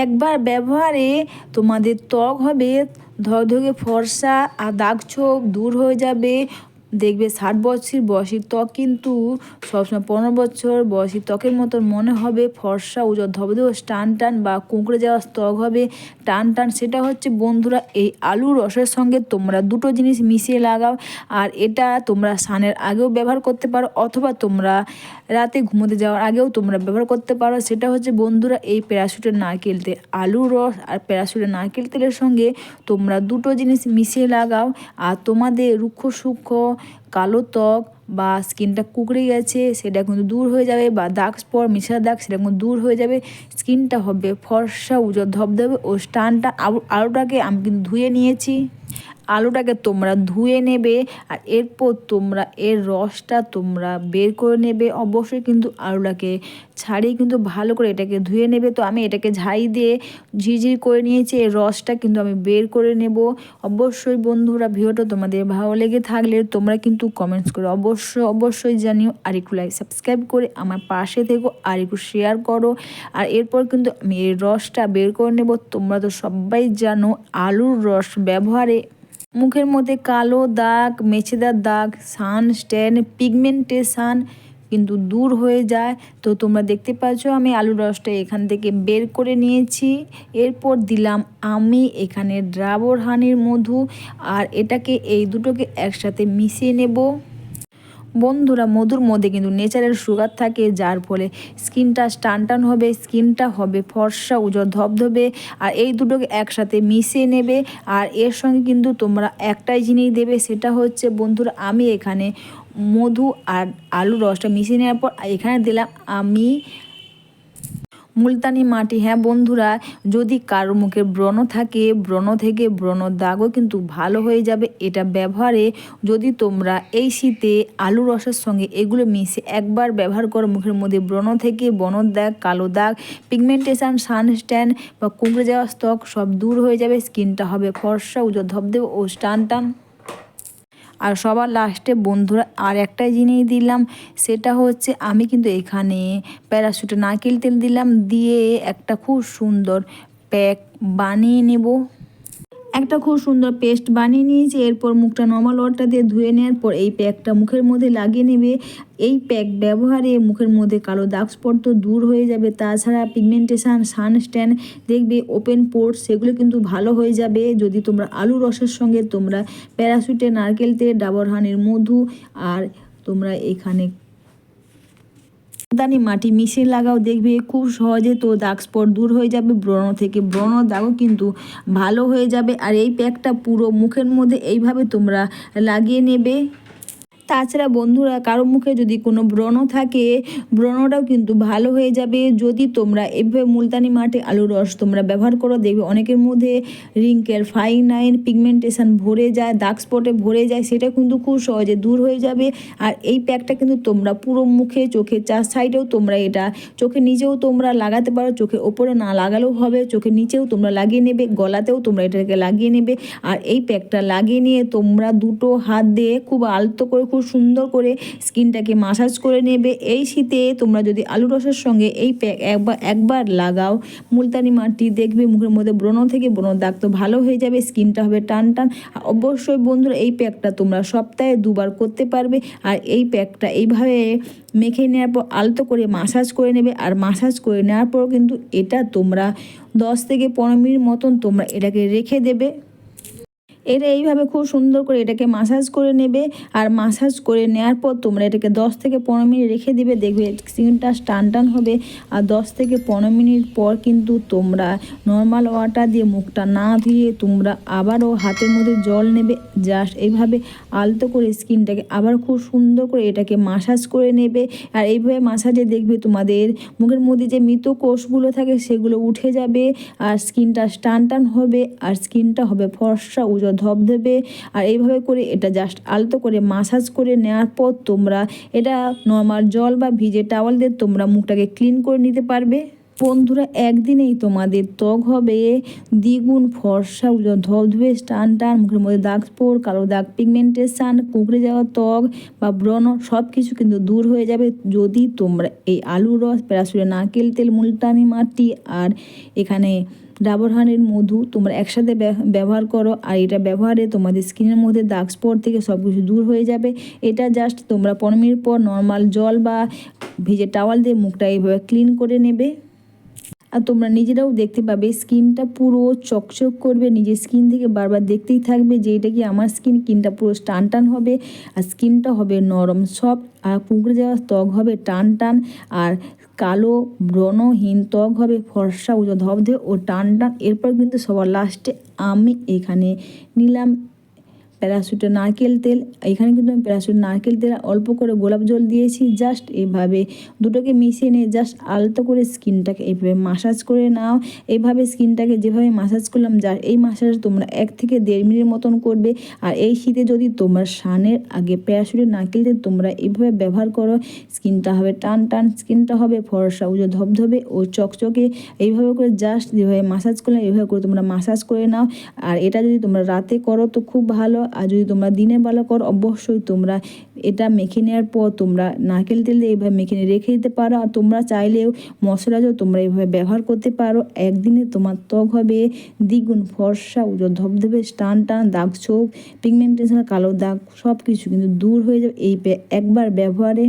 একবার ব্যবহারে তোমাদের ত্বক হবে ধকধকে ফর্সা আর দাগ ছোপ দূর হয়ে যাবে। দেখবে ষাট বছর বয়সী ত্বক কিন্তু সবসময় পনেরো বছর বয়সী ত্বকের মতো মনে হবে, ফর্সা উজর ধবধবে টান টান বা কুঁকড়ে যাওয়া ত্বক হবে, টান টান। সেটা হচ্ছে, বন্ধুরা, এই আলুর রসের সঙ্গে তোমরা দুটো জিনিস মিশিয়ে লাগাও, আর এটা তোমরা স্নানের আগেও ব্যবহার করতে পারো, অথবা তোমরা রাতে ঘুমোতে যাওয়ার আগেও তোমরা ব্যবহার করতে পারো। সেটা হচ্ছে, বন্ধুরা, এই প্যারাশুটের নারকেল তেল আলুর রস আর প্যারাশুটের নারকেল তেলের সঙ্গে তোমরা দুটো জিনিস মিশিয়ে লাগাও, আর তোমাদের রুক্ষ সূক্ষ্ম কালো ত্বক বা স্কিনটা কুকড়ে গেছে, সেটা কিন্তু দূর হয়ে যাবে, বা দাগ স্পট মিশা দাগ, সেটা কিন্তু দূর হয়ে যাবে, স্কিনটা হবে ফর্সা, উজ্জ্বল, ধবধবে, ও স্টানটা আলুটাকে আমি কিন্তু ধুয়ে নিয়েছি। আলুটাকে তোমরা ধুয়ে নেবে আর এরপর তোমরা এর রসটা তোমরা বের করে নেবে। অবশ্যই কিন্তু আলুটাকে ছাড়িয়ে কিন্তু ভালো করে এটাকে ধুয়ে নেবে। তো আমি এটাকে ঝাই দিয়ে ঝিঝির করে নিয়েছি। এর রসটা কিন্তু আমি বের করে নেব। অবশ্যই বন্ধুরা, ভিডিওটা তোমাদের ভালো লেগে থাকলে তোমরা কিন্তু কমেন্টস করে অবশ্যই অবশ্যই জানিও। আর একটু লাইক সাবস্ক্রাইব করে আমার পাশে থেকো আর একটু শেয়ার করো। আর এরপর কিন্তু আমি এই রসটা বের করে নেব। তোমরা তো সবাই জানো আলুর রস ব্যবহারে মুখের মধ্যে কালো দাগ মেছেদার দাগ, সান স্ট্যান পিগমেন্টেশান কিন্তু দূর হয়ে যায়। তো তোমরা দেখতে পাচ্ছ, আমি আলু রসটা এখান থেকে বের করে নিয়েছি। এরপর দিলাম আমি এখানে ড্রাবর হানির মধু আর এটাকে এই দুটোকে একসাথে মিশিয়ে নেব। বন্ধুরা, মধুর মধ্যে কিন্তু নেচারেল সুগার থাকে, যার ফলে স্কিনটা টান টান হবে স্কিনটা হবে ফর্সা, উজ্জ্বল, ধবধবে, আর এই দুটোকে একসাথে মিশিয়ে নেবে, আর এর সঙ্গে কিন্তু তোমরা একটাই জিনিস দেবে, সেটা হচ্ছে বন্ধুরা, আমি এখানে মধু আর আলু রসটা মিশিয়ে নেওয়ার পর, এখানে দিলাম আমি মুলতানি মাটি। হ্যাঁ বন্ধুরা, যদি কারও মুখে ব্রণ থাকে, ব্রণ থেকে ব্রণ দাগও কিন্তু ভালো হয়ে যাবে এটা ব্যবহারে। যদি তোমরা এই শীতে আলু রসের সঙ্গে এগুলো মিশে একবার ব্যবহার করো, মুখের মধ্যে ব্রণ থেকে বনর দাগ, কালো দাগ পিগমেন্টেশন সানস্ট্যান বা কুমড়ে যাওয়া স্তক সব দূর হয়ে যাবে স্কিনটা হবে ফর্সা উজো ধবদেব ও টান টান আর সবার লাস্টে বন্ধুরা আর একটা জিনিস দিলাম, সেটা হচ্ছে আমি কিন্তু এখানে প্যারাশুটে নারকেল তেল দিলাম, দিয়ে একটা খুব সুন্দর প্যাক বানিয়ে নেব। একটা খুব সুন্দর পেস্ট বানিয়ে নিয়েছি, এরপর মুখটা নর্মাল ওয়াটার দিয়ে ধুয়ে নেওয়ার পর এই প্যাকটা মুখের মধ্যে লাগিয়ে নেবে। এই প্যাক ব্যবহারে মুখের মধ্যে কালো দাগ স্পট তো দূর হয়ে যাবে, তাছাড়া পিগমেন্টেশন সানস্ট্যান দেখবে ওপেন পোর্ট সেগুলো কিন্তু ভালো হয়ে যাবে। যদি তোমরা আলু রসের সঙ্গে, তোমরা প্যারাশুটে নারকেল তেল ডাবর হানের মধু, আর তোমরা এখানে দানি মাটি মিশিয়ে লাগাও, দেখবে খুব সহজে তো দাগ স্পট দূর হয়ে যাবে ব্রণ থেকে। ব্রণ দাগও কিন্তু ভালো হয়ে যাবে। আর এই প্যাকটা পুরো মুখের মধ্যে এইভাবে তোমরা লাগিয়ে নেবে। তাছাড়া বন্ধুরা, কারও মুখে যদি কোনো ব্রণ থাকে, ব্রণটাও কিন্তু ভালো হয়ে যাবে। যদি তোমরা এভাবে মুলতানি মাটি আলু রস তোমরা ব্যবহার করো, দেখবে অনেকের মধ্যে রিঙ্কেল ফাইন নাইন পিগমেন্টেশন ভরে যায় দাগ স্পটে ভরে যায়, সেটা কিন্তু খুব সহজে দূর হয়ে যাবে। আর এই প্যাকটা কিন্তু তোমরা পুরো মুখে, চোখের চার সাইডেও তোমরা এটা, চোখে নিচেও তোমরা লাগাতে পারো, চোখে ওপরে না লাগালেও হবে চোখের নিচেও তোমরা লাগিয়ে নেবে, গলাতেও তোমরা এটাকে লাগিয়ে নেবে। আর এই প্যাকটা লাগিয়ে নিয়ে তোমরা দুটো হাত দিয়ে খুব আলতো করে খুব সুন্দর করে স্কিনটাকে মাসাজ করে নেবে। এই শীতে তোমরা যদি আলু রসের সঙ্গে এই প্যাক একবার একবার লাগাও, মুলতানি মাটি দেখবে মুখের মধ্যে ব্রণ থেকে ব্রণ দাগ তো ভালো হয়ে যাবে, স্কিনটা হবে টান টান। অবশ্যই বন্ধুরা, এই প্যাকটা তোমরা সপ্তাহে দুবার করতে পারবে। আর এই প্যাকটা এইভাবে মেখে নেওয়ার পর আলতো করে মাসাজ করে নেবে। আর মাসাজ করে নেওয়ার পর কিন্তু এটা তোমরা দশ থেকে পনেরো মিনিট মতন তোমরা এটাকে রেখে দেবে। এটা এইভাবে খুব সুন্দর করে এটাকে মাসাজ করে নেবে। আর মাসাজ করে নেওয়ার পর তোমরা এটাকে দশ থেকে পনেরো মিনিট রেখে দিবে। দেখবে স্কিনটা টান টান হবে। আর দশ থেকে পনেরো মিনিট পর কিন্তু তোমরা নর্মাল ওয়াটার দিয়ে মুখটা না ধুয়ে তোমরা আবারও হাতের মধ্যে জল নেবে। জাস্ট এইভাবে আলতো করে স্কিনটাকে আবার খুব সুন্দর করে এটাকে মাসাজ করে নেবে। আর এইভাবে মাসাজে দেখবে তোমাদের মুখের মধ্যে যে মৃত কোষগুলো থাকে সেগুলো উঠে যাবে। আর স্কিনটা টান টান হবে। আর স্কিনটা হবে ফর্সা উজ্জ্বল ধবধবে আর এইভাবে করে এটা জাস্ট আলতো করে মাসাজ করে নেওয়ার পর তোমরা এটা নর্মাল জল বা ভিজে টাওয়াল দিয়ে তোমরা মুখটাকে ক্লিন করে নিতে পারবে। বন্ধুরা, একদিনেই তোমাদের ত্বক হবে দ্বিগুণ ফর্সা উজ্জ্বল ধবধবে টান টান, মুখের মধ্যে দাগ স্পোর, কালো দাগ পিগমেন্টেশন কুঁকড়ে যাওয়া ত্বক বা ব্রণ সব কিছু কিন্তু দূর হয়ে যাবে যদি তোমরা এই আলুর রস প্যারাসুরে নারকেল তেল, মুলতানি মাটি আর এখানে ডাবর হানের মধু তোমরা একসাথে ব্যব- ব্যবহার করো। আর এটা ব্যবহারে তোমাদের স্কিনের মধ্যে দাগ স্পট থেকে সব কিছু দূর হয়ে যাবে। এটা জাস্ট তোমরা পনেরো মিনিট পর নর্মাল জল বা ভিজে টাওয়াল দিয়ে মুখটা এইভাবে ক্লিন করে নেবে। আর তোমরা নিজেরাও দেখতে পাবে, স্কিনটা পুরো চকচক করবে, নিজের স্কিন থেকে বারবার দেখতেই থাকবে যে এটা কি আমার স্কিন, স্কিনটা পুরো টান টান হবে আর স্কিনটা হবে নরম, সফট আর কুঁকড়ে যাওয়া ত্বক হবে টান টান আর কালো ব্রণহীন ত্বক হবে ফর্সা উজো ধবধে ও টান টান এরপর কিন্তু সবার লাস্টে আমি এখানে নিলাম প্যারাশুটে নারকেল তেল, এখানে কিন্তু আমি প্যারাসুট নারকেল তেল অল্প করে গোলাপ জল দিয়েছি জাস্ট এইভাবে দুটোকে মিশিয়ে নিয়ে জাস্ট আলতো করে স্কিনটাকে এইভাবে মাসাজ করে নাও। এইভাবে স্কিনটাকে যেভাবে মাসাজ করলাম যা এই মাসাজ তোমরা এক থেকে দেড় মিনিট মতন করবে। আর এই শীতে যদি তোমরা স্নানের আগে প্যারাশুটের নারকেল তেল তোমরা এইভাবে ব্যবহার করো, স্কিনটা হবে টান টান, স্কিনটা হবে ফর্সা উজো ধবধবে ও চকচকে। এইভাবে করে জাস্ট যেভাবে মাসাজ করলাম, এইভাবে করে তোমরা মাসাজ করে নাও। আর এটা যদি তোমরা রাতে করো তো খুব ভালো। আর যদি তোমরা দিনে বেলা কর, অবশ্যই তোমরা এটা মেখে নেওয়ার পর তোমরা নারকেল তেল দিয়ে এইভাবে মেখে নিয়ে রেখে দিতে পারো। আর তোমরা চাইলেও মশলাজও তোমরা এইভাবে ব্যবহার করতে পারো। একদিনে তোমার ত্বক হবে দ্বিগুণ ফর্সা, উজ্জ্বল ধবধবে, টান টান, দাগ ছোপ, পিগমেন্টেশন, কালো দাগ সব কিছু কিন্তু দূর হয়ে যাবে। এই একবার ব্যবহারে